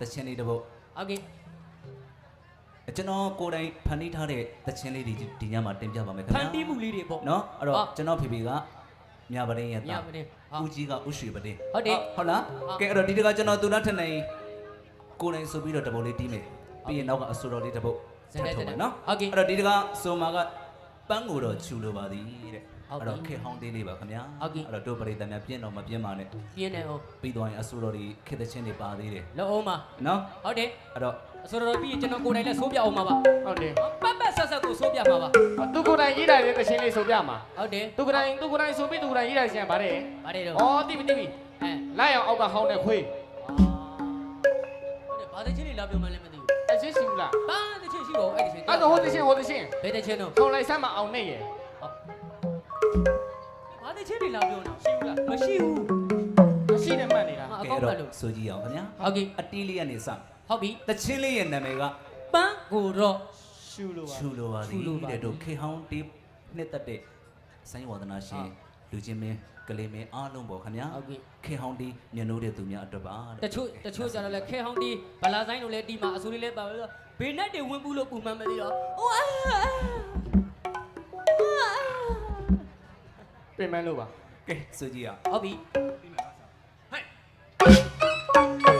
တချင်းလေးတစ်ပုတ်ဟုတ်ကဲ့ကျွန်တော်ကိုယ်တိုင်ဖန်တီးထားတဲ့တချင်းလေးတွေဒီညမှာတင်ပြပါမယ်ခင်ဖဗျာန်တီးမှုလေးတွေပေါ့နော်အဲ့တော့ဟုတ်ကျွန်တော်ဖေဖေကမြပတင်းရဲ့မြသားပတင်းဟုတ်ဦးကြီးကဦးရွှေပတင်းဟုတ်တယ်ဟုတ်လားဟုတ်ကဲအဲ့တော့ဒီတကကျွန်တော်သူနာထက်နေကိုယ်တိုင်ဆိုပြီးတော့တပုတ်လေးတီးမယ်ပြီးရင်နောက်ကအဆိုတော်လေးတစ်ပုတ်ဇက်နဲ့ထုတ်ဇက်နဲ့မယ်နော်ဟုတ်ကဲ့အဲ့တော့ဒီတကဆိုမာကပန်းကိုတော့ချူလိုပါသည်တဲ့ဟုတ် အဲ့ကဲ့တော့ခေတ်ဟောင်းသေးလေးပါခင်ဗျာဟုတ်ကဲ့အဲ့တော့တို့ပရိသတ်များပြင်းတော့မပြင်းပါနဲ့ပြင်းနေအောင်ပြီးသွားရင်အဆိုတော်တွေခေတ်သချင်းတွေပါသေးတယ်လောအောင်ပါနော်ဟုတ်တယ်အဲ့တော့အစိုးရပြီးရင်ကျွန်တော်ကိုယ်တိုင်လည်းဆိုးပြအောင်ပါပါဟုတ်တယ်ပတ်ပတ်ဆက်ဆက်ကိုဆိုးပြမှာပါသူကိုယ်တိုင်ရေးတာတဲ့တခြင်းလေးဆိုပြမှာဟုတ်တယ်သူကိုယ်တိုင်သူကိုယ်တိုင်ဆိုပြီးသူကိုယ်တိုင်ရေးတာရှင်ဗါတယ်ဗါတယ်တော့ဩတိပြီတိပြီအဲလိုက်အောင်အောက်ကဟောင်းတဲ့ခွေးဟုတ်တယ်ဘာတဲ့ချင်းလေးလာပြောမှလည်းမသိဘူးအချင်းရှိဘူးလားဘာတဲ့ချင်းရှိတော့အဲ့ဒီချင်းအဲ့တော့ဟိုတခြင်းဟိုတခြင်းဘယ်တဲ့ချင်းတော့ခေါင်းလိုက်ဆမ်းမအောင်နဲ့ရယ် ဘာတဲ့ချင်းလေးလာပြောတော့ရှိဘူးလားမရှိဘူးမရှိတယ်မှတ်နေတာဟာအကဲကောအဲ့င့်မှတော့လို့ဆိုကြည့်အောင်ခင်ဗျာဟုတ်ကဲ့အတီးလေးကနေစဟုတ်ပြီတချင်းလေးရဲ့နာမည်ကပန်းကိုတော့ရှူလို့ပါချူလိုပါသည်ချူလိုပါသည်တဲ့တို့ခေတ်ဟောင်းတေးနှစ်သက်တဲ့ဆိုင်းဝါဒနာရှင်လူချင်းမင်းကလေးမင်းအားလုံးပေါ့ခင်ဗျာဟုတ်ကဲ့ခေတ်ဟောင်းတေးညနိုးတဲ့သူများအတွက်ပါတတဲ့ချို့တချို့ကျတော့လည်းခဲဟောင်းတီးဘလာဆိုင်တို့လည်းတီးမှာအစိုးရလည်းပါပြီးတော့ဘေးနဲ့တွေဝင်ပူလို့ပူမှန်းမသိတော့ဟိုအာ ပြင်မလို့ပါကဲဆိုကြည့်အောင်ဟုတ်ပြီဟေး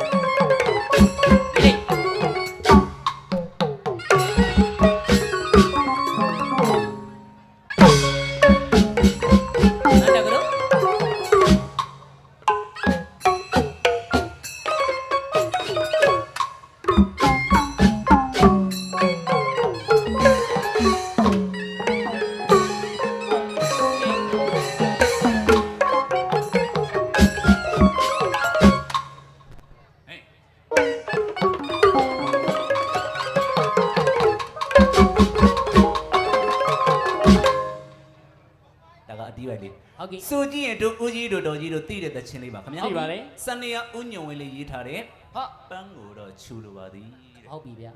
တို့ဦးကြီးတို့တော်ကြီးတို့သိတဲ့သချင်းလေးပါခင်ဗျာသိပါလေစနေရဥညုံဝင်းလေးရေးထားတဲ့ဟာပန်းကိုတော့ချူလိုပါသည်တဲ့ဟုတ်ပြီဗျာ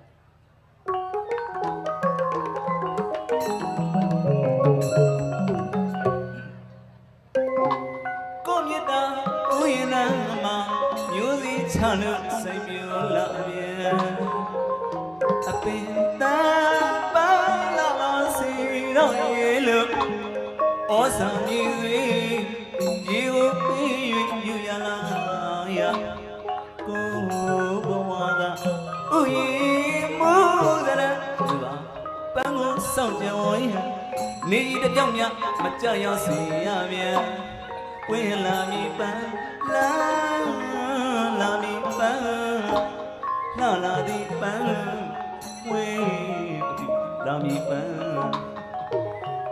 ကိုမြတ်တာဥယျာဏမှာမျိုးစည်းချလို့စိတ်ပြလာပြန်အပင်သာပါလာပါစီတော့ရေလို့ဩဇာမြည်၍ စောင့်ကြဝရင်နေကြီးတစ်ကြောင်မြမကြရောက်စေရပြန်ဝင်လာမီပန်းလာလာမီပန်းလာလာသည်ပန်းဝင်လာမီပန်း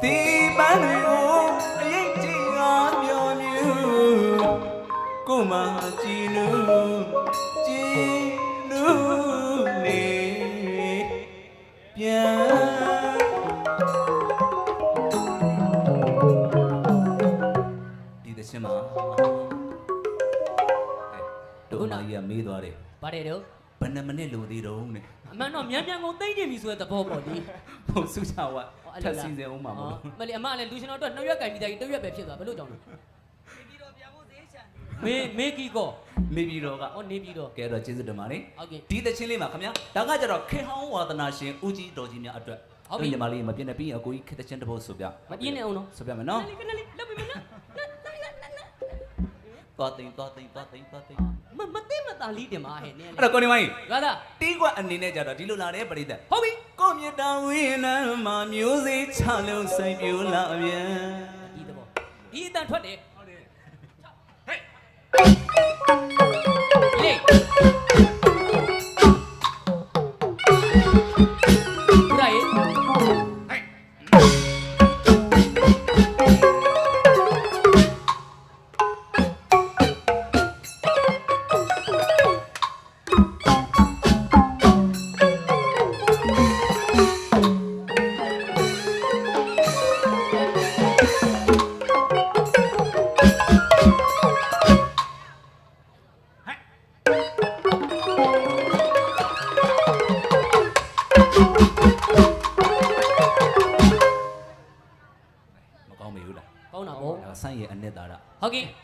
ဒီပန်းကိုအရေးကြီးငါမျောမြူကိုမကြည်နူ တို့မကြီးကမေးသွားတယ်ဗါတယ်တော့ဘယ်နှမိနစ်လိုသေးတော့နဲ့အမှန်တော့မြန်မြန်ကုန်သိမ့်နေပြီဆိုတဲ့သဘောပေါ့ဒီဟုတ်စုချဝတ်ထပ်စီစဉ်အောင်မှာမဟုတ်မလီအမလည်းလူရှင်တော်အတွက်နှစ်ရွက်ကင်ပြီးသားကြီးတစ်ရွက်ပဲဖြစ်သွားဘယ်လိုကြောင့်လဲမေမေကီကောနေပြည်တော်ကဟောနေပြီးတော့ကဲတော့ကျေးဇူးတင်ပါတယ်ဟုတ်ကဲ့ဒီသချင်းလေးမှာခင်ဗျာဒါကကြတော့ခေဟောင်းဝါသနာရှင်ဦးကြီးတော်ကြီးများအတွက်ဟုတ်ပြီညီမလေးမပြည့်နေပြီးရင်အကိုကြီးခေသချင်းတစ်ပုတ်ဆိုပြမပြင်းနေအောင်နော်ဆိုပြမယ်နော်ခဏလေးခဏလေးလောက်ပြီမနော် သွားသိမ်းသွားသိမ်းသွားသိမ်းသွားသိမ်းမမသိမသားလေးတင်ပါဟဲ့နင်းအဲ့တော့ကိုနေမိုင်းရတာတီးကွက်အနေနဲ့ကြတော့ဒီလိုလာတဲ့ပရိသတ်ဟုတ်ပြီကိုမြတ်တာဝိနံမှာမျိုးစေ့ချလုံးစိုက်ပြိုလာပြန်ဒီသဘောဒီအတန်ထွက်တယ်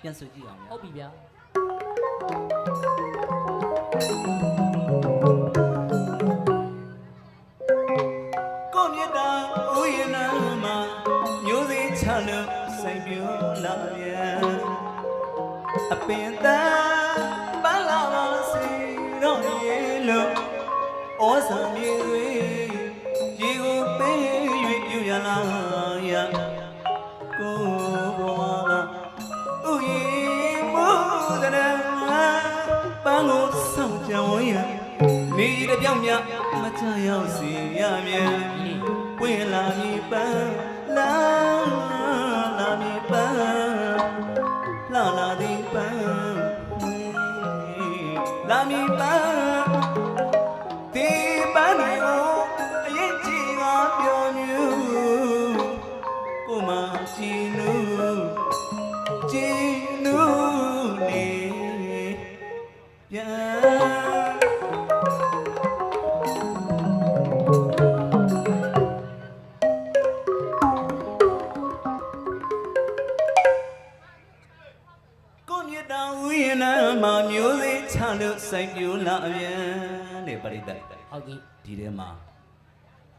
ပြန်ဆိုကြည့်အောင်ဗျာဟုတ်ပြီဗျာ ကြည်နူနေပြန်ကိုမြတ်တာဝိယနာမှာမျိုးစေ့ချလို့စိုက်ပြူလာပြန်တဲ့ပရိသတ်ဟုတ်ကဲ့ဒီထဲမှာ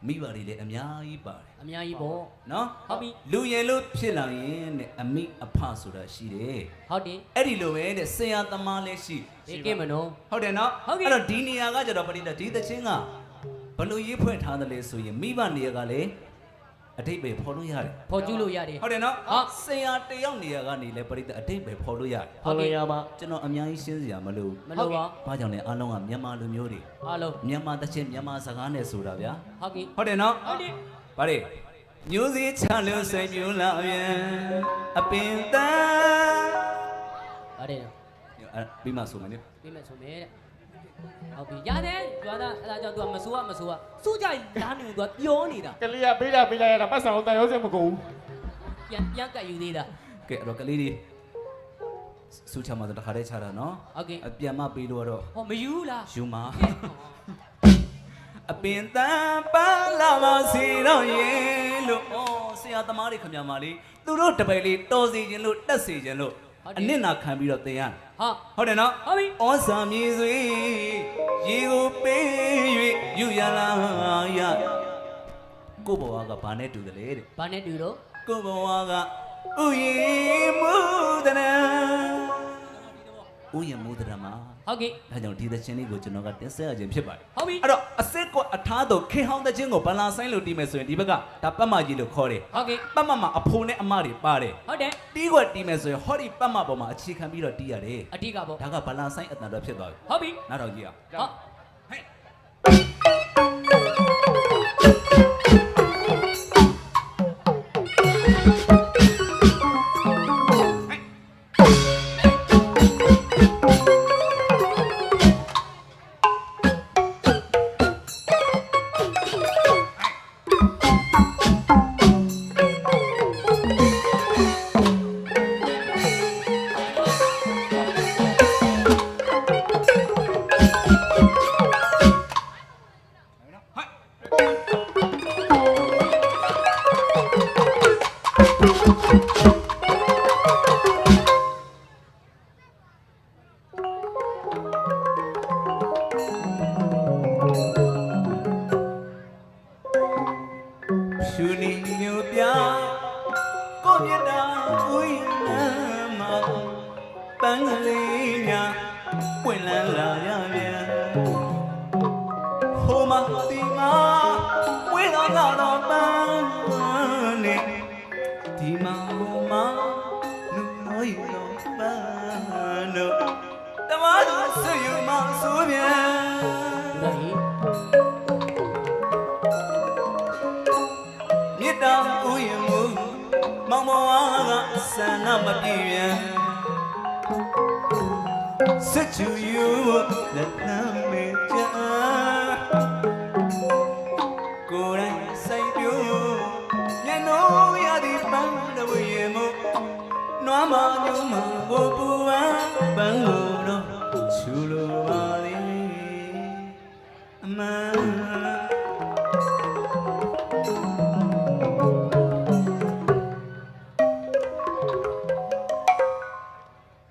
မိဘတွေလည်းအများကြီးပါတယ်အများကြီးပေါ့နော်ဟုတ်ပြီလူရင်လို့ဖြစ်လာရင်တဲ့အမိအဖဆိုတာရှိတယ်ဟုတ်တယ်အဲ့ဒီလိုပဲတဲ့ဆရာသမားလည်းရှိဒီကိမနော်ဟုတ်တယ်နော်ဟုတ်ကဲ့အဲ့တော့ဒီနေရာကကျတော့ပရိသတ်ဒီသချင်းကဘလို့ရေးဖွင့်ထားတယ်လဲဆိုရင်မိဘနေရာကလည်း အတိတ်ပဲဖော်လို့ရတယ်ဖော်ကျူးလို့ရတယ်ဟုတ်တယ်နော်ဟုတ်ဆရာတယောက်နေရာကနေလည်းပရိသတ်အတိတ်ပဲဖော်လို့ရတယ်ဖော်လို့ရမှာကျွန်တော်အများကြီးရှင်းစရာမလိုမလို့ပါဘာကြောင့်လဲအားလုံးကမြန်မာလူမျိုးတွေအားလုံးမြန်မာသချင်းမြန်မာစကားနဲ့ဆိုတာဗျာဟုတ်ကဲ့ဟုတ်တယ်နော်ဟုတ်တယ်ဗါလေမျိုးစေ့ချလို့စိတ်ပြူလာပြန်အပင်တန်းဟုတ်တယ်နော်အဲ့ပြီးမှဆိုမယ်နိပြီးမဲ့ဆိုမယ်တဲ့ ဟုတ်ပြီရတယ်ကျွာသားအဲ့ဒါကြောင့် तू မဆိုးရမဆိုးရစူးကြလာနေ तू ပြောနေတာကလေးကပေးတာပေးလိုက်ရတာပတ်စံအောင်တန်ရုံးစင်မကုန်ဘူးပြန်ပြန်ကတ်ယူသေးတာကဲအဲ့တော့ကလေးလေးစူချမှာတော့တခါတည်းချတာနော်ဟုတ်ကဲ့အပြန်မပေးလို့တော့ဟောမယူလားယူမှာအပင်တန်းပန်းလာပါစီတော့ရေလို့ဩဆရာသမားတွေခမမာလေးသူတို့တပည့်လေးတော်စီခြင်းလို့တက်စီခြင်းလို့ အနစ်နာခံပြီးတော့တင်ရဟာဟုတ်တယ်နော်ဟုတ်ပြီဩဇာမြေစွေရေကိုပေး၍ယူရလာရကိုဘဝကဘာနဲ့တူတယ်လေတဲ့ဘာနဲ့တူတော့ကိုဘဝကဥယျာဉ်မူဒနာဥယျာဉ်မူဒနာမှာ ဟုတ်ကဲ့ဒါကြောင့်ဒီသချင်းလေးကိုကျွန်တော်ကတင်ဆက်ရခြင်းဖြစ်ပါတယ်ဟုတ်ပြီအဲ့တော့အစစ်ကွအထားတော့ခေဟောင်းသချင်းကိုဘလန်ဆိုင်လို့တီးမယ်ဆိုရင်ဒီဘက်ကဒါပတ်မကြီးလို့ခေါ်တယ်ဟုတ်ကဲ့ပတ်မမှာအဖိုးနဲ့အမတွေပါတယ်ဟုတ်တယ်တီးခွက်တီးမယ်ဆိုရင်ဟောဒီပတ်မပေါ်မှာအခြေခံပြီးတော့တီးရတယ်အတိကပေါ့ဒါကဘလန်ဆိုင်အတန်တော့ဖြစ်သွားပြီဟုတ်ပြီနောက်တော့ကြည့်အောင်ဟုတ်ဟဲ့ဟဲ့ မှာဒီမှာဝေးတော့လာတော့ပန်းနေဒီမှာဟိုမှာလူလို့ရတော့ပန်းတို့တမန်ဆွေယူမဆိုးပြန်ဒါဟိမြစ်တာဥယျာဉ်မူမောင်မောင်ကဆန္ဒမပြေပြန်စစ်ချူယူလက်လမ်းမေချာ နွားမညုံမပူပူဝါပန်းလို့တော့ချူလိုပါလေအမန်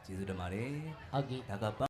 ကျေးဇူးတင်ပါတယ်ဟုတ်ကဲ့ဒါက